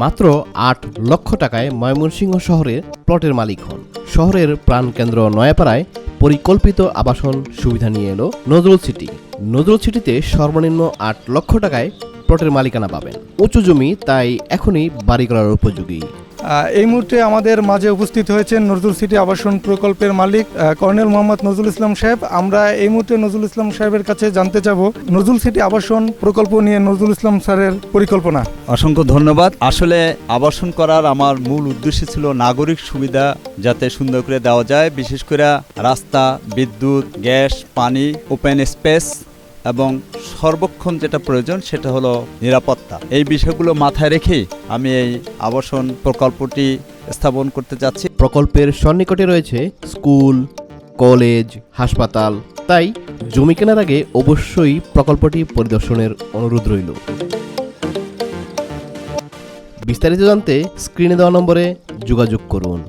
মাত্র আট লক্ষ টাকায় ময়মনসিংহ শহরের প্লটের মালিক হন। শহরের প্রাণকেন্দ্র নয়াপাড়ায় পরিকল্পিত আবাসন সুবিধা নিয়ে এলো নজরুল সিটি। নজরুল সিটিতে সর্বনিম্ন আট লক্ষ টাকায় প্লটের মালিকানা পাবেন। উঁচু জমি তাই এখনই বাড়ি করার উপযোগী। এই মুহূর্তে আমাদের মাঝে উপস্থিত হয়েছেন নজরুল সিটি আবাসন প্রকল্পের মালিক কর্নেল মোহাম্মদ নজরুল ইসলাম সাহেব। আমরা এই মুহূর্তে নজরুল ইসলাম সাহেবের কাছে জানতে চাবো নজরুল সিটি আবাসন প্রকল্প নিয়ে নজরুল ইসলাম স্যারের পরিকল্পনা। অসংখ্য ধন্যবাদ। আসলে আবাসন করার আমার মূল উদ্দেশ্য ছিল নাগরিক সুবিধা যাতে সুন্দর করে দেওয়া যায় বিশেষ করে রাস্তা বিদ্যুৎ গ্যাস পানি ওপেন স্পেস। এবং সর্বক্ষণ যেটা প্রয়োজন সেটা হলো নিরাপত্তা। এই বিষয়গুলো মাথায় রেখে আমি এই আবাসন প্রকল্পটি স্থাপন করতে যাচ্ছি। প্রকল্পের সন্নিকটে রয়েছে স্কুল, কলেজ, হাসপাতাল। তাই জমি কেনার আগে অবশ্যই প্রকল্পটি পরিদর্শনের অনুরোধ রইল। বিস্তারিত জানতে স্ক্রিনে দেওয়া নম্বরে যোগাযোগ করুন।